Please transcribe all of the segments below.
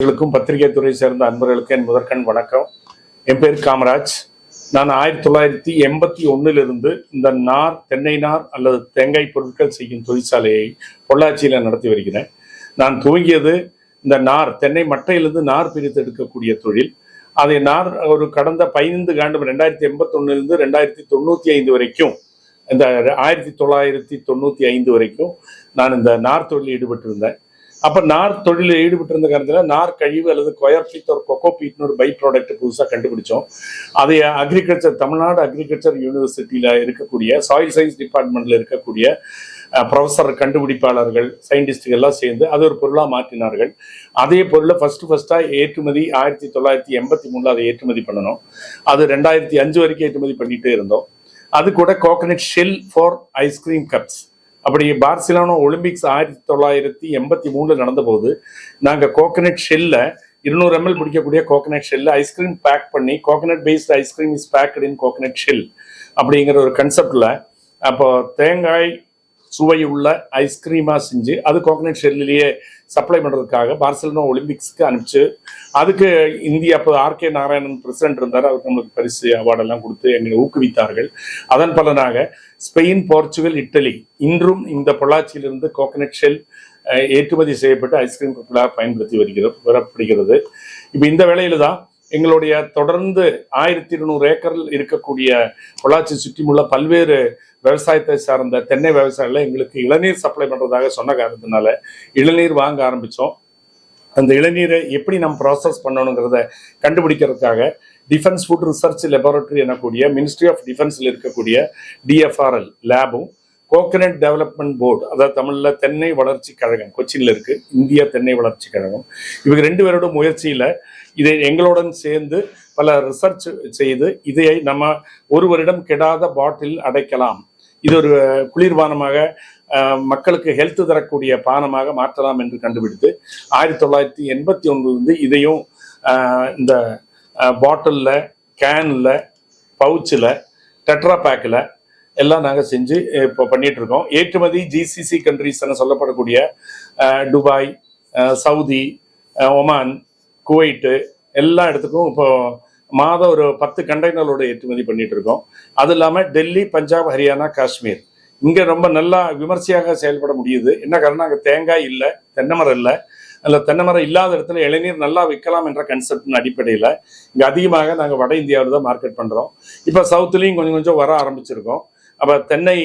நண்பர்களுக்கும் பத்திரிகை துறை சேர்ந்த அன்பர்களுக்கு என் முதற்கண் வணக்கம். என் பேர் காமராஜ். நான் ஆயிரத்தி தொள்ளாயிரத்தி எண்பத்தி ஒன்னிலிருந்து இந்த நார் தென்னை நார் அல்லது தேங்காய் பொருட்கள் செய்யும் தொழிற்சாலையை பொள்ளாச்சியில் நடத்தி வருகிறேன். நான் துவங்கியது இந்த நார் தென்னை மட்டையிலிருந்து நார் பிரித்து எடுக்கக்கூடிய தொழில். அதை நார் ஒரு கடந்த பதினைந்து ஆண்டு ரெண்டாயிரத்தி எண்பத்தொன்னிலிருந்து ரெண்டாயிரத்தி தொண்ணூற்றி ஐந்து வரைக்கும் இந்த ஆயிரத்தி தொள்ளாயிரத்தி தொண்ணூற்றி ஐந்து வரைக்கும் நான் இந்த நார் தொழிலில் ஈடுபட்டிருந்தேன். அப்ப நார் தொழிலில் ஈடுபட்டிருந்த காரணத்துல நார் கழிவு அல்லது கொயர்பீட் ஒரு கொக்கோ பீட்னு ஒரு பை ப்ராடக்ட் புதுசாக கண்டுபிடிச்சோம். அதை அக்ரிகல்ச்சர் தமிழ்நாடு அக்ரிகல்ச்சர் யூனிவர்சிட்டியில இருக்கக்கூடிய சாயில் சயின்ஸ் டிபார்ட்மெண்ட்ல இருக்கக்கூடிய ப்ரொஃபஸர் கண்டுபிடிப்பாளர்கள் சயின்டிஸ்டுகள் எல்லாம் சேர்ந்து அது ஒரு பொருளாக மாற்றினார்கள். அதே பொருளை ஃபர்ஸ்ட் ஃபர்ஸ்டா ஏற்றுமதி ஆயிரத்தி தொள்ளாயிரத்தி எண்பத்தி மூணில் அதை ஏற்றுமதி பண்ணணும். அது ரெண்டாயிரத்தி அஞ்சு வரைக்கும் ஏற்றுமதி பண்ணிகிட்டே இருந்தோம். அது கூட coconut shell for ice cream cups அப்படி பார்சிலோனா ஒலிம்பிக்ஸ் ஆயிரத்தி தொள்ளாயிரத்தி எண்பத்தி மூணுல நடந்தபோது நாங்கள் கோகனட் ஷெல்ல இருநூறு எம்எல் பிடிக்கக்கூடிய கோகனட் ஷெல்ல ஐஸ்கிரீம் பேக் பண்ணி coconut paste ice cream is baked in coconut shell அப்படிங்கிற ஒரு கன்செப்ட்ல அப்போ தேங்காய் சுவை உள்ள செஞ்சு அது கோகனட் ஷெல்லிலேயே சப்ளை பண்ணுறதுக்காக பார்சலோனா ஒலிம்பிக்ஸ்க்கு அனுப்பிச்சு அதுக்கு இந்தியா அப்போ ஆர்கே நாராயணன் பிரசிடென்ட் இருந்தார். அவருக்கு நம்மளுக்கு பரிசு அவார்டெல்லாம் கொடுத்து எங்களை ஊக்குவித்தார்கள். அதன் பலனாக ஸ்பெயின் போர்ச்சுகல் இட்டலி இன்றும் இந்த பொள்ளாச்சியிலிருந்து கோகனட் ஷெல் ஏற்றுமதி செய்யப்பட்டு ஐஸ்கிரீம் பொருளாக பயன்படுத்தி வருகிறது வரப்படுகிறது இப்போ இந்த வேளையில தான் எங்களுடைய தொடர்ந்து ஆயிரத்தி இருநூறு ஏக்கரில் இருக்கக்கூடிய பொள்ளாச்சி சுற்றியுள்ள பல்வேறு விவசாயத்தை சார்ந்த தென்னை விவசாயிகளை எங்களுக்கு இளநீர் சப்ளை பண்ணுறதாக சொன்ன காரணத்தினால இளநீர் வாங்க ஆரம்பித்தோம் அந்த இளநீரை எப்படி நம்ம ப்ராசஸ் பண்ணணுங்கிறத கண்டுபிடிக்கிறதுக்காக டிஃபென்ஸ் ஃபுட் ரிசர்ச் லெபார்டரி எனக்கூடிய மினிஸ்ட்ரி ஆஃப் டிஃபென்ஸில் இருக்கக்கூடிய டிஎஃப்ஆர்எல் லேபும் கோகனட் டெவலப்மெண்ட் போர்டு அதாவது தமிழில் தென்னை வளர்ச்சி கழகம் கொச்சினில் இருக்கு இந்திய தென்னை வளர்ச்சி கழகம். இவங்க ரெண்டு பேரோட முயற்சியில் இதை எங்களுடன் சேர்ந்து பல ரிசர்ச் செய்து இதை நம்ம ஒருவரிடம் கெடாத பாட்டில் அடைக்கலாம். இது ஒரு குளிர்பானமாக மக்களுக்கு ஹெல்த் தரக்கூடிய பானமாக மாற்றலாம் என்று கண்டுபிடித்து ஆயிரத்தி தொள்ளாயிரத்தி எண்பத்தி ஒன்றுலேருந்து இதையும் இந்த பாட்டிலில் கேனில் பவுச்சில் டெட்ரா பேக்கில் எல்லாம் நாங்கள் செஞ்சு இப்போ பண்ணிட்டு இருக்கோம். ஏற்றுமதி ஜிசிசி கண்ட்ரிஸ் சொல்லப்படக்கூடிய துபாய் சவுதி ஒமான் குவைட்டு எல்லா இடத்துக்கும் இப்போ மாதம் ஒரு பத்து கண்டெய்னரோட ஏற்றுமதி பண்ணிட்டு இருக்கோம் அது இல்லாமல் டெல்லி பஞ்சாப் ஹரியானா காஷ்மீர். இங்கே ரொம்ப நல்லா விமர்சையாக செயல்பட முடியுது. என்ன காரணம் அங்கே தேங்காய் இல்லை தென்னை மரம் இல்லை. அதில் தென்னை மரம் இல்லாத இடத்துல இளநீர் நல்லா விற்கலாம் என்ற கன்செப்டின் அடிப்படையில் இங்கே அதிகமாக நாங்கள் வட இந்தியாவில் தான் மார்க்கெட் பண்ணுறோம் இப்போ சவுத்துலேயும் கொஞ்சம் கொஞ்சம் வர ஆரம்பிச்சிருக்கோம். அப்போ தென்னை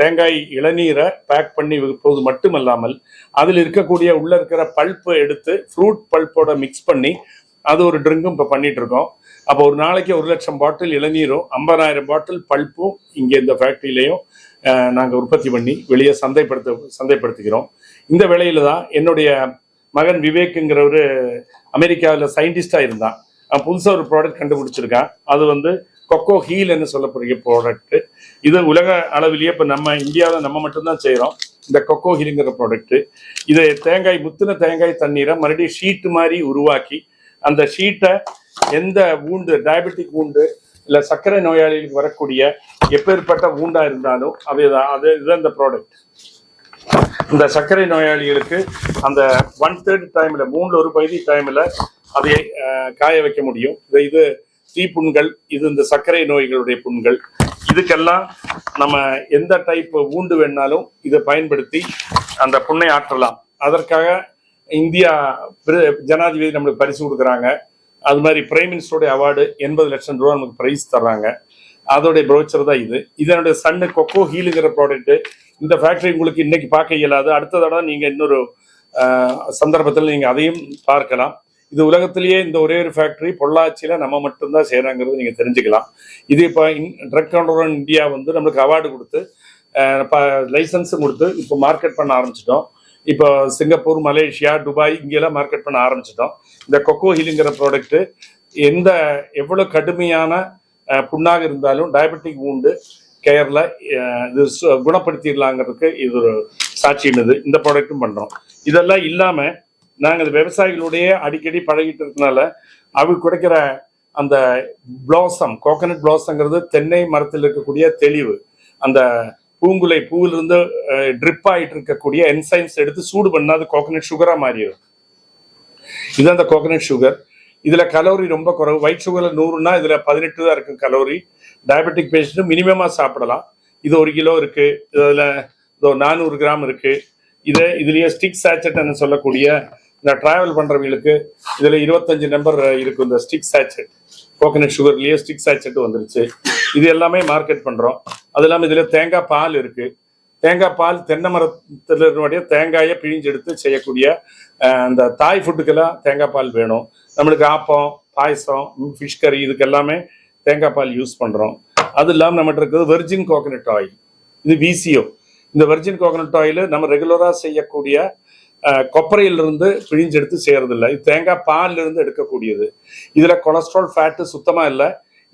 தேங்காய் இளநீரை பேக் பண்ணி விற்பது மட்டுமல்லாமல் அதில் இருக்கக்கூடிய உள்ளே இருக்கிற பல்ப்பை எடுத்து ஃப்ரூட் பல்ப்போட மிக்ஸ் பண்ணி அது ஒரு ட்ரிங்கும் இப்போ பண்ணிட்டு இருக்கோம் அப்போ ஒரு நாளைக்கு ஒரு லட்சம் பாட்டில் இளநீரும் ஐம்பதாயிரம் பாட்டில் பல்ப்பும் இங்கே இந்த ஃபேக்ட்ரியிலையும் நாங்கள் உற்பத்தி பண்ணி வெளியே சந்தைப்படுத்த சந்தைப்படுத்திக்கிறோம். இந்த வேளையில தான் என்னுடைய மகன் விவேக்குங்கிற ஒரு அமெரிக்காவில் சயின்டிஸ்டாக இருந்தான். புதுசாக ஒரு ப்ராடக்ட் கண்டுபிடிச்சிருக்கான். அது வந்து கொக்கோ ஹீல்னு சொல்லக்கூடிய ப்ராடக்ட்டு இது உலக அளவிலேயே இப்போ நம்ம இந்தியாவில் நம்ம மட்டும்தான் செய்கிறோம் இந்த கொக்கோ ஹிலிங்கிற ப்ராடக்ட்டு இது தேங்காய் முத்தின தேங்காய் தண்ணீரை மறுபடியும் ஷீட்டு மாதிரி உருவாக்கி அந்த ஷீட்டை எந்த ஊண்டு டயபெட்டிக் ஊண்டு இல்லை சர்க்கரை நோயாளிகளுக்கு வரக்கூடிய எப்பேற்பட்ட ஊண்டாக இருந்தாலும் அது அது இதுதான் இந்த ப்ராடக்ட் இந்த சர்க்கரை நோயாளிகளுக்கு அந்த ஒன் தேர்ட் டைமில் மூணில் ஒரு பகுதி டைமில் அதை காய வைக்க முடியும். இது இது தீப்புண்கள் இது இந்த சர்க்கரை நோய்களுடைய புண்கள். இதுக்கெல்லாம் நம்ம எந்த டைப் ஊண்டு வேணாலும் இதை பயன்படுத்தி அந்த புண்ணை ஆற்றலாம். அதற்காக இந்தியா பிர- ஜனாதிபதி நம்மளுக்கு பரிசு கொடுக்குறாங்க. அது மாதிரி பிரைம் மினிஸ்டருடைய அவார்டு எண்பது லட்சம் ரூபா நமக்கு பிரைஸ் தர்றாங்க. அதோடைய ப்ரோச்சர் தான் இது. இதனுடைய சன்னு கொக்கோ ஹீலுங்கிற ப்ராடக்ட் இந்த ஃபேக்டரி உங்களுக்கு இன்னைக்கு பார்க்க இயலாது. அடுத்த தடவை நீங்க இன்னொரு சந்தர்ப்பத்தில் நீங்க அதையும் பார்க்கலாம். இது உலகத்திலேயே இந்த ஒரே ஒரு ஃபேக்டரி பொள்ளாச்சியில் நம்ம மட்டும்தான் செய்கிறாங்கிறது நீங்கள் தெரிஞ்சுக்கலாம். இது இப்போ ட்ரக் கண்ட்ரோல் இந்தியா வந்து நம்மளுக்கு அவார்டு கொடுத்து லைசன்ஸும் கொடுத்து இப்போ மார்க்கெட் பண்ண ஆரம்பிச்சிட்டோம். இப்போ சிங்கப்பூர் மலேசியா துபாய் இங்கெல்லாம் மார்க்கெட் பண்ண ஆரம்பிச்சிட்டோம். இந்த கொக்கோ ஹீலுங்கிற ப்ராடக்ட்டு எந்த எவ்வளோ கடுமையான புண்ணாக இருந்தாலும் டயபெட்டிக் உண்டு கேரில் இது சு- குணப்படுத்திடலாங்கிறதுக்கு இது ஒரு சாட்சியம் இது இந்த ப்ராடக்ட்டும் பண்ணுறோம் இதெல்லாம் இல்லாமல் நாங்க விவசாயிகளுடைய அடிக்கடி பழகிட்டு இருக்கனால அவங்க கிடைக்கிற அந்த பிளாசம் கோகனட் பிளாசங்கிறது தென்னை மரத்தில் இருக்கக்கூடிய தெளிவு. அந்த பூங்குலை பூவிலிருந்து ட்ரிப் ஆயிட்டு இருக்கக்கூடிய என்சைம்ஸ் எடுத்து சூடு பண்ணால் அது கோகனட் சுகரா மாறிடும். இது அந்த கோகனட் சுகர் இதுல கலோரி ரொம்ப குறைவு. ஒயிட் சுகர்ல நூறுனா இதுல பதினெட்டு தான் இருக்கும் கலோரி டயபெட்டிக் பேஷண்ட்டு மினிமமா சாப்பிடலாம். இது ஒரு கிலோ இருக்கு. இதுல இதோ நானூறு கிராம் இருக்கு. இதை இதுலயே ஸ்டிக் சாச்சட்னு சொல்லக்கூடிய இந்த டிராவல் பண்றவங்களுக்கு இதுல இருபத்தஞ்சு நம்பர் இருக்கும் இந்த ஸ்டிக் சாச்சட் கோகனட் சுகர்லயே ஸ்டிக் சாச்சட் வந்துருச்சு. இது எல்லாமே மார்க்கெட் பண்றோம். அது இல்லாமல் இதுல தேங்காய் பால் இருக்கு. தேங்காய் பால் தென்னை மரத்துல இருக்கக்கூடிய தேங்காயை பிழிஞ்சு எடுத்து செய்யக்கூடிய அந்த தாய் ஃபுட்டுக்கெல்லாம் தேங்காய் பால் வேணும். நம்மளுக்கு ஆப்பம் பாயசம் ஃபிஷ் கறி இதுக்கு எல்லாமே தேங்காய் பால் யூஸ் பண்றோம். அது இல்லாமல் நம்மகிட்ட இருக்கிறது வெர்ஜின் கோகனட் ஆயில் இது விசிஓ இந்த வெர்ஜின் கோகனட் ஆயில் நம்ம ரெகுலராக செய்யக்கூடிய கொப்பரையிலிருந்து பிழிஞ்செடுத்து செய்கிறதில்ல இது தேங்காய் பாலிலிருந்து எடுக்கக்கூடியது. இதில் கொலஸ்ட்ரால் ஃபேட்டு சுத்தமாக இல்லை.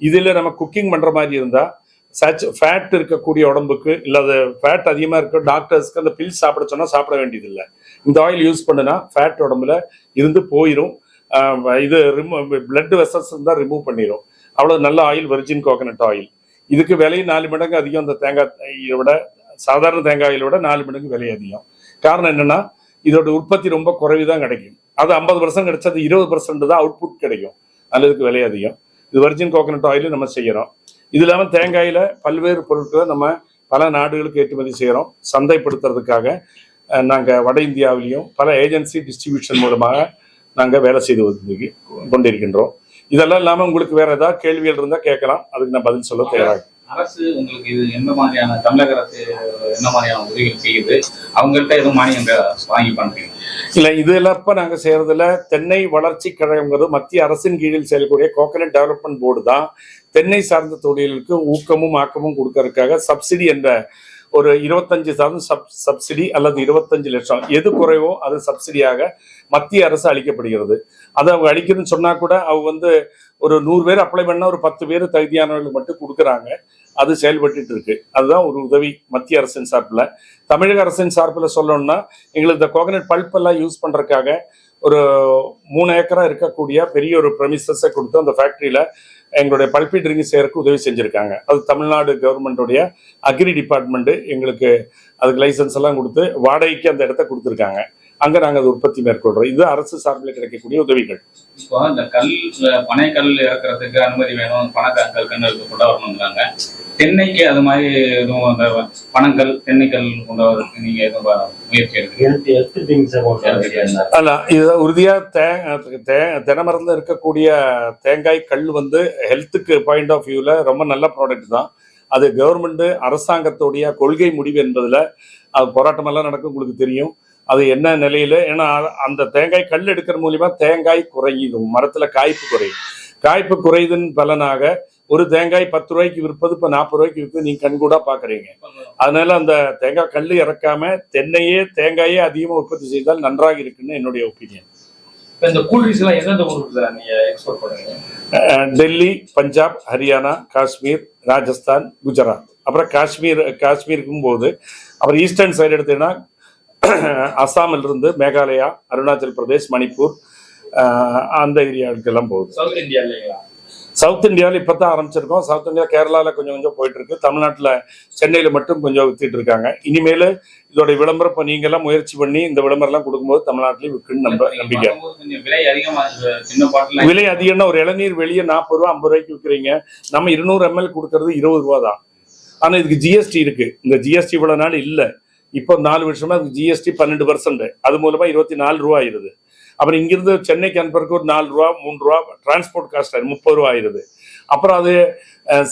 இதில் நம்ம குக்கிங் பண்ணுற மாதிரி இருந்தால் சச் ஃபேட் இருக்கக்கூடிய உடம்புக்கு இல்லை அது ஃபேட் அதிகமாக இருக்க டாக்டர்ஸ்க்கு அந்த பில்ஸ் சாப்பிட சொன்னால் சாப்பிட வேண்டியதில்லை. இந்த ஆயில் யூஸ் பண்ணுனா ஃபேட் உடம்புல இருந்து போயிடும் இது ரிமூவ் பிளட் வெசல்ஸ் இருந்தால் ரிமூவ் பண்ணிடும் அவ்வளோ நல்ல ஆயில் வெர்ஜின் கோகனட் ஆயில் இதுக்கு விலை நாலு மடங்கு அதிகம். அந்த தேங்காய் விட சாதாரண தேங்காய் ஆயிலை விட நாலு மடங்கு விலை அதிகம். காரணம் என்னென்னா இதோட உற்பத்தி ரொம்ப குறைவு தான் கிடைக்கும். அது ஐம்பது பர்சன்ட் கிடைச்சது இருபது பர்சன்ட் தான் அவுட்புட் கிடைக்கும். அதில் இதுக்கு விலை அதிகம். இது வர்ஜின் கோகனட் ஆயில் நம்ம செய்கிறோம் இது இல்லாமல் தேங்காயில் பல்வேறு பொருட்களை நம்ம பல நாடுகளுக்கு ஏற்றுமதி செய்கிறோம் சந்தைப்படுத்துறதுக்காக நாங்கள் வட இந்தியாவிலையும் பல ஏஜென்சி டிஸ்ட்ரிபியூஷன் மூலமாக நாங்கள் வேலை செய்து கொண்டிருக்கின்றோம். இதெல்லாம் இல்லாமல் உங்களுக்கு வேறு ஏதாவது கேள்விகள் இருந்தால் கேட்கலாம். அதுக்கு நான் பதில் சொல்ல தயாராக அரசு உங்களுக்கு இது என்ன மாதிரியான தமிழக அரசு என்ன மாதிரியான உதவிகள் செய்யுது? அவங்கள்ட்ட எதுவும் மானியங்கள் வாங்கி பண்றீங்க இல்லை இது எல்லாப்ப நாங்கள் நாங்க செய்யறதுல தென்னை வளர்ச்சி கழகங்கிறது மத்திய அரசின் கீழில் செயல்படக்கூடிய கோகனட் டெவலப்மெண்ட் போர்டு தான். தென்னை சார்ந்த தொழிலுக்கு ஊக்கமும் ஆக்கமும் கொடுக்கறதுக்காக சப்சிடி என்ற ஒரு இருபத்தஞ்சு சதவீதம் சப் சப்சிடி அல்லது இருபத்தஞ்சு லட்சம் எது குறைவோ அது சப்சிடியாக மத்திய அரசு அளிக்கப்படுகிறது. அதை அவங்க அளிக்கணும்னு சொன்னா கூட அவங்க வந்து ஒரு நூறு பேர் அப்ளை பண்ணா ஒரு பத்து பேர் தகுதியானவர்களுக்கு மட்டும் கொடுக்குறாங்க. அது செயல்பட்டு இருக்கு. அதுதான் ஒரு உதவி மத்திய அரசின் சார்பில். தமிழக அரசின் சார்பில் சொல்லணும்னா எங்களுக்கு இந்த கோகனட் பல்ப்பெல்லாம் யூஸ் பண்றதுக்காக ஒரு மூணு ஏக்கரா இருக்கக்கூடிய பெரிய ஒரு ப்ரெமிசஸை கொடுத்து அந்த ஃபேக்டரியில எங்களுடைய பல்பி ட்ரிங்க் செய்யறதுக்கு உதவி செஞ்சிருக்காங்க. அது தமிழ்நாடு கவர்மெண்ட்டுடைய அக்ரி டிபார்ட்மெண்ட்டு எங்களுக்கு அதுக்கு லைசன்ஸ் எல்லாம் கொடுத்து வாடகைக்கு அந்த இடத்த கொடுத்துருக்காங்க. அங்க நாங்க அது உற்பத்தி மேற்கொள்றோம். இது அரசு சார்பில் கிடைக்கக்கூடிய உதவிகள். இப்போ இந்த கல் பனை கல் இறக்குறதுக்கு அனுமதி வேணும். பணக்கல் கண்ணு கொண்டு வரணுங்கிறாங்க தென்னைக்கு அது மாதிரி எதுவும் அந்த பனங்கல் தென்னைக்கல் கொண்டு வரதுக்கு நீங்க எதுவும் ப- முயற்சி எடுக்கிறீங்க அல்ல இது உறுதியா தே தே தினமரந்து இருக்கக்கூடிய தேங்காய் கல் வந்து ஹெல்த்துக்கு பாயிண்ட் ஆஃப் வியூல ரொம்ப நல்ல ப்ராடக்ட் தான். அது கவர்மெண்ட் அரசாங்கத்துடைய கொள்கை முடிவு என்பதுல அது போராட்டம் எல்லாம் நடக்கும் உங்களுக்கு தெரியும். அது என்ன நிலையில? ஏன்னா அந்த தேங்காய் கல் எடுக்கிற மூலியமா தேங்காய் குறையும் மரத்துல காய்ப்பு குறையும். காய்ப்பு குறையுதுன்னு பலனாக ஒரு தேங்காய் பத்து ரூபாய்க்கு விற்பது இப்ப நாற்பது ரூபாய்க்கு விற்பது நீங்க கண்கூடா பாக்குறீங்க. அதனால அந்த தேங்காய் கல் இறக்காம தென்னையே தேங்காயே அதிகமா உற்பத்தி செய்தால் நன்றாக இருக்குன்னு என்னுடைய ஒப்பீனியன் இந்த எந்தெந்த ஊருக்கு எக்ஸ்போர்ட் பண்ணுவீங்க டெல்லி பஞ்சாப் ஹரியானா காஷ்மீர் ராஜஸ்தான் குஜராத். அப்புறம் காஷ்மீர் காஷ்மீருக்கும் போது அப்புறம் ஈஸ்டர்ன் சைடு எடுத்தீங்கன்னா அஸ்ஸாமில் இருந்து மேகாலயா அருணாச்சல் பிரதேஷ் மணிப்பூர் அந்த ஏரியாவுக்கெல்லாம் போகுது. சவுத் இந்தியா இல்லைங்களா? சவுத் இந்தியாவில் இப்போ தான் ஆரம்பிச்சிருக்கோம். சவுத் இந்தியா கேரளாவில் கொஞ்சம் கொஞ்சம் போயிட்டு இருக்கு தமிழ்நாட்டில் சென்னையில் மட்டும் கொஞ்சம் வித்துட்டு இருக்காங்க. இனிமேல் இதோட விளம்பரம் இப்போ நீங்கெல்லாம் முயற்சி பண்ணி இந்த விளம்பரம்லாம் கொடுக்கும்போது தமிழ்நாட்டிலையும் விற்குன்னு நம்ப நம்பிக்கை. விலை அதிகம்னா ஒரு இளநீர் வெளியே நாற்பது ரூபா ஐம்பது ரூபாய்க்கு விற்கிறீங்க நம்ம இருநூறு எம்எல் கொடுக்கறது இருபது ரூபா தான். ஆனா இதுக்கு ஜிஎஸ்டி இருக்கு. இந்த ஜிஎஸ்டி இவ்வளவு நாள் இல்ல. இப்போ நாலு வருஷமா ஜிஎஸ்டி பன்னெண்டு பர்சன்ட் அது மூலமா இருபத்தி நாலு ரூபா ஆயிருது. அப்புறம் இங்கிருந்து சென்னைக்கு அனுப்புறதுக்கு ஒரு நாலு ரூபா மூணு ரூபா டிரான்ஸ்போர்ட் காஸ்ட் முப்பது ரூபா ஆயிருது. அப்புறம் அது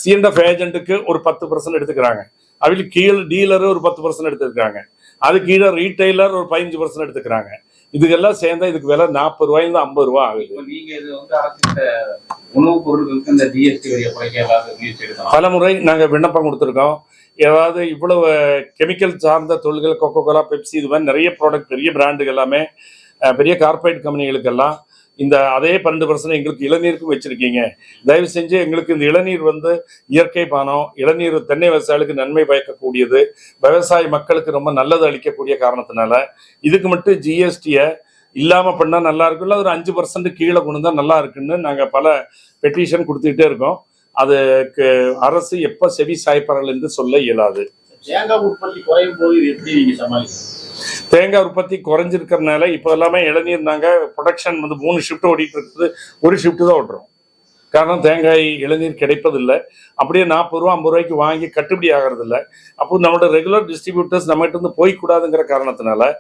சிஎன்எஃப் ஏஜென்ட்டுக்கு ஒரு பத்து பர்சன்ட் எடுத்துக்கிறாங்க. அவங்களுக்கு கீழே டீலரு ஒரு பத்து பர்சன்ட் எடுத்துக்கிறாங்க. அது கீழே ரீட்டைலர் ஒரு பதினஞ்சு பர்சன்ட் எடுத்துக்கிறாங்க. இதுக்கெல்லாம் சேர்ந்தா இதுக்கு விலை நாற்பது ரூபாயிலிருந்து ஐம்பது ரூபா ஆகுது. நீங்க இது வந்து அரசு இந்த உணவுப் பொருட்களுக்கு இந்த ஜிஎஸ்டி பல முறை நாங்க விண்ணப்பம் கொடுத்துருக்கோம். ஏதாவது இவ்வளவு கெமிக்கல் சார்ந்த தொழில்கள் கொக்கோ கோலா பெப்சி இது மாதிரி நிறைய ப்ராடக்ட் பெரிய பிராண்டுகள் எல்லாமே பெரிய கார்ப்பரேட் கம்பெனிகளுக்கெல்லாம் இந்த அதே பன்னெண்டு பர்சன்ட் எங்களுக்கு இளநீருக்கும் வச்சுருக்கீங்க. தயவு செஞ்சு எங்களுக்கு இந்த இளநீர் வந்து இயற்கை பானம் இளநீர் தென்னை விவசாயிகளுக்கு நன்மை பயக்கக்கூடியது விவசாய மக்களுக்கு ரொம்ப நல்லது அளிக்கக்கூடிய காரணத்தினால இதுக்கு மட்டும் ஜிஎஸ்டியை இல்லாமல் பண்ணால் நல்லா இல்லை ஒரு அஞ்சு பர்சன்ட் கீழே கொண்டு தான் நல்லா இருக்குன்னு நாங்கள் பல பெட்டிஷன் கொடுத்துக்கிட்டே இருக்கோம். அதுக்கு அரசு எப்ப செவி சாய்ப்பார்கள் என்று சொல்ல இயலாது. தேங்காய் உற்பத்தி குறையும் போது இது எப்படி நீங்க சமாளிக்கிறீங்க? தேங்காய் உற்பத்தி குறைஞ்சிருக்கிறதுனால இப்போ எல்லாமே இளநீர் நாங்கள் ப்ரொடக்ஷன் வந்து மூணு ஷிஃப்ட் ஓடிட்டு இருக்குது. ஒரு ஷிஃப்ட் தான் ஓட்டுறோம். காரணம் தேங்காய் இளநீர் கிடைப்பதில்லை. அப்படியே நாற்பது ரூபா ஐம்பது ரூபாய்க்கு வாங்கி கட்டுப்படி ஆகிறதில்ல. அப்போ நம்மளோட ரெகுலர் டிஸ்ட்ரிபியூட்டர்ஸ் நம்மகிட்ட இருந்து போய்க்கூடாதுங்கிற காரணத்தினால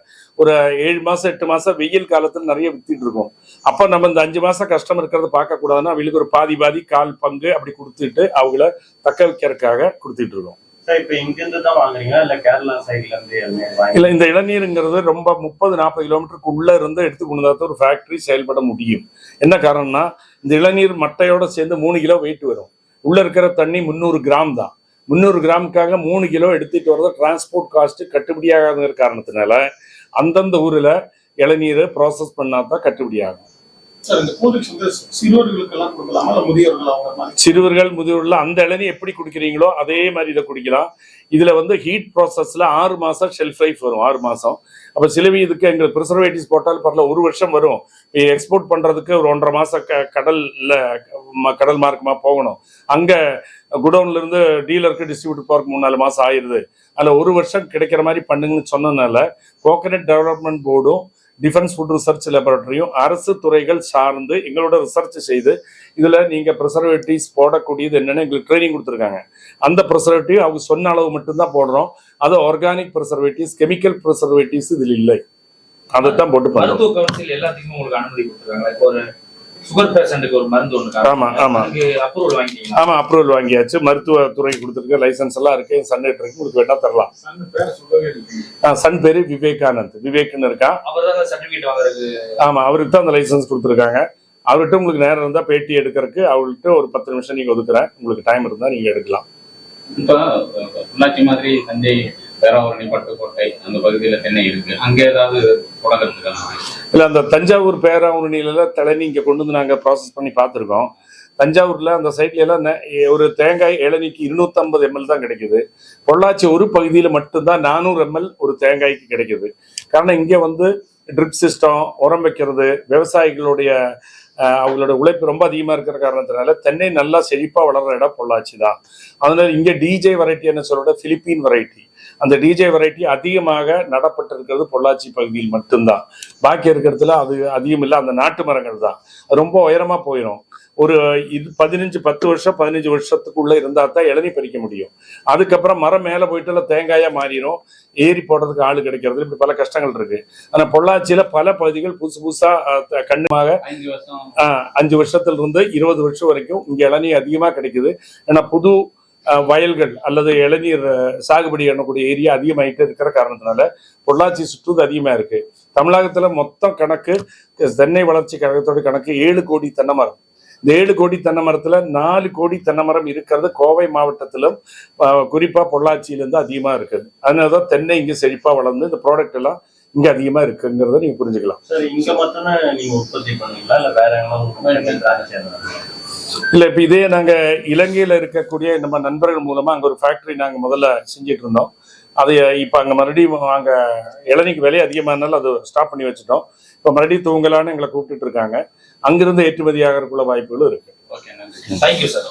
ஒரு ஏழு மாதம் எட்டு மாதம் வெயில் காலத்தில் நிறைய வித்திட்டு இருக்கோம். அப்போ நம்ம இந்த அஞ்சு மாதம் கஷ்டம் இருக்கிறத பார்க்கக்கூடாதுன்னா அவங்களுக்கு ஒரு பாதி பாதி கால் பங்கு அப்படி கொடுத்துட்டு அவங்கள தக்க வைக்கிறதுக்காக கொடுத்துட்டு இருக்கோம். இல்ல இந்த இளநீருங்கிறது ரொம்ப முப்பது நாற்பது கிலோமீட்டருக்கு உள்ள இருந்து எடுத்து கொண்டு தான் ஒரு ஃபேக்டரி செயல்பட முடியும். என்ன காரணம்னா இந்த இளநீர் மட்டையோட சேர்ந்து மூணு கிலோ வெயிட் வரும். உள்ள இருக்கிற தண்ணி முந்நூறு கிராம் தான். முந்நூறு கிராமுக்காக மூணு கிலோ எடுத்துட்டு வர்றது டிரான்ஸ்போர்ட் காஸ்ட் கட்டுப்படியாகாதுங்கிற காரணத்தினால அந்தந்த ஊரில் இளநீரை ப்ராசஸ் பண்ணாதான் கட்டுப்படியாகும். சிறுவர்கள் முதியோர்கள் சிறுவர்கள் அந்த இளநி எப்படி குடிக்கிறீங்களோ அதே மாதிரி இதை குடிக்கலாம். இதுல வந்து ஹீட் ப்ராசஸ்ல ஆறு மாசம் ஷெல்ஃப் லைஃப் வரும் ஆறு மாசம். அப்ப சிலவி இதுக்கு எங்களுக்கு ப்ரிசர்வேட்டிவ்ஸ் போட்டால் பரவாயில்ல ஒரு வருஷம் வரும். எக்ஸ்போர்ட் பண்றதுக்கு ஒரு ஒன்றரை மாசம் க- கடல்ல கடல் மார்க்கமா போகணும். அங்க குடோன்ல இருந்து டீலருக்கு டிஸ்ட்ரிபியூட் போறதுக்கு மூணு நாலு மாசம் ஆயிருது. அதுல ஒரு வருஷம் கிடைக்கிற மாதிரி பண்ணுங்கன்னு சொன்னதுனால கோகனட் டெவலப்மெண்ட் போர்டும் டிஃபென்ஸ் ஃபுட் ரிசர்ச் லேபரட்டரியும் அரசு துறைகள் சார்ந்து எங்களோட ரிசர்ச் செய்து இதுல நீங்க ப்ரிசர்வேட்டிவ்ஸ் போடக்கூடியது என்னன்னு எங்களுக்கு ட்ரைனிங் கொடுத்துருக்காங்க. அந்த ப்ரிசர்வேட்டிவ் அவங்க சொன்ன அளவு மட்டும்தான் போடுறோம். அது ஆர்கானிக் ப்ரிசர்வேட்டிவ்ஸ் கெமிக்கல் ப்ரிசர்வேட்டிவ்ஸ் இதில் இல்லை. அதைத்தான் போட்டு பண்றோம் மருத்துவ கவுன்சில் எல்லாத்துக்குமே உங்களுக்கு அனுமதி கொடுத்துருக்காங்க இப்போ ஒரு சுகர் பேஷண்ட்டுக்கு ஒரு மருந்து ஒன்று ஆமா, ஆமா. அதுக்கு அப்ரூவல் வாங்கிட்டீங்களா? ஆமா அப்ரூவல் வாங்கியாச்சு. மருத்துவ துறை கொடுத்துருக்கு லைசன்ஸ் எல்லாம் இருக்கு. சன்னைட் இருக்கு உங்களுக்கு வேணா தரலாம். ஆ, சன் பேரு விவேகானந்த். விவேக்னு இருக்கான் அவர் தான் சர்டிபிகேட் வாங்குறதுக்கு ஆமா அவருக்கு தான் அந்த லைசன்ஸ் கொடுத்துருக்காங்க. அவர்கிட்ட உங்களுக்கு நேரம் இருந்தா பேட்டி எடுக்கிறதுக்கு அவர்கிட்ட ஒரு பத்து நிமிஷம் நீங்க ஒதுக்குறேன். உங்களுக்கு டைம் இருந்தா நீங்க எடுக்கலாம். இப்ப மாதிரி தஞ்சை பேராவூரணி பட்டுக்கோட்டை அந்த பகுதியில தென்னை இருக்கு. அங்க ஏதாவது தொடங்குறதுக்கான வாய்ப்பு இல்ல அந்த தஞ்சாவூர் பேராவூரணியில தழனி இங்க கொண்டு வந்து நாங்க ப்ராசஸ் பண்ணி பார்த்துருக்கோம். தஞ்சாவூர்ல அந்த சைட்ல எல்லாம் ஒரு தேங்காய் இளநிக்கு இருநூத்தம்பது எம்எல் தான் கிடைக்குது. பொள்ளாச்சி ஒரு பகுதியில மட்டும்தான் நானூறு எம்எல் ஒரு தேங்காய்க்கு கிடைக்குது. காரணம் இங்க வந்து ட்ரிப் சிஸ்டம் உரம் வைக்கிறது விவசாயிகளுடைய அவங்களோட உழைப்பு ரொம்ப அதிகமா இருக்கிற காரணத்தினால தென்னை நல்லா செழிப்பா வளர்ற இடம் பொள்ளாச்சி தான் அதனால இங்க டிஜே வெரைட்டி என்ன சொல்ற பிலிப்பீன் வெரைட்டி அந்த டிஜே வெரைட்டி அதிகமாக நடப்பட்டிருக்கிறது பொள்ளாச்சி பகுதியில் மட்டும்தான். பாக்கி இருக்கிறதுல அது அதிகம் இல்லை அந்த நாட்டு மரங்கள் தான். ரொம்ப உயரமா போயிடும் ஒரு இது பதினஞ்சு பத்து வருஷம் பதினஞ்சு வருஷத்துக்குள்ள இருந்தா தான் இளநீ பறிக்க முடியும். அதுக்கப்புறம் மரம் மேல போயிட்டு எல்லாம் தேங்காயா மாறிடும் ஏறி போடுறதுக்கு ஆளு கிடைக்கிறது. இப்படி பல கஷ்டங்கள் இருக்கு. ஆனா பொள்ளாச்சியில பல பகுதிகள் புதுசு புதுசா அஹ், த- கண்ணுமாக அஞ்சு வருஷத்துல இருந்து இருபது வருஷம் வரைக்கும் இங்க இளநீர் அதிகமா கிடைக்குது. ஏன்னா புது வயல்கள் அல்லது இளநீர் சாகுபடி பண்ணக்கூடிய ஏரியா அதிகமாகிட்டு இருக்கிற காரணத்தினால பொள்ளாச்சி சுற்றுது அதிகமா இருக்கு. தமிழகத்துல மொத்தம் கணக்கு தென்னை வளர்ச்சி கழகத்தோட கணக்கு ஏழு கோடி தென்னை மரம். இந்த ஏழு கோடி தென்னை மரத்துல நாலு கோடி தென்னை மரம் இருக்கிறது கோவை மாவட்டத்திலும் ஆஹ், குறிப்பா அதிகமாக இருக்குது இருக்குது அதனாலதான் தென்னை இங்க செழிப்பாக வளர்ந்து இந்த ப்ராடக்ட் எல்லாம் இங்க அதிகமா இருக்குங்கிறத நீங்க புரிஞ்சுக்கலாம். சார் இங்க மட்டும் நீங்க உற்பத்தி பண்ணீங்களா இல்ல வேற எங்கெல்லாம் இல்ல இப்ப இதே நாங்க இலங்கையில இருக்கக்கூடிய நம்ம நண்பர்கள் மூலமா அங்க ஒரு ஃபேக்டரி நாங்க முதல்ல செஞ்சுட்டு இருந்தோம். அதை இப்ப அங்க மறுபடியும் அங்க இளநீக்கு விலை அதிகமானால அது ஸ்டாப் பண்ணி வச்சுட்டோம். இப்ப மறுபடியும் தூங்கலான்னு எங்களை கூப்பிட்டுட்டு இருக்காங்க. அங்கிருந்து ஏற்றுமதி ஆகிறதுக்குள்ள வாய்ப்புகளும் இருக்கு. ஓகே நன்றி. Thank you sir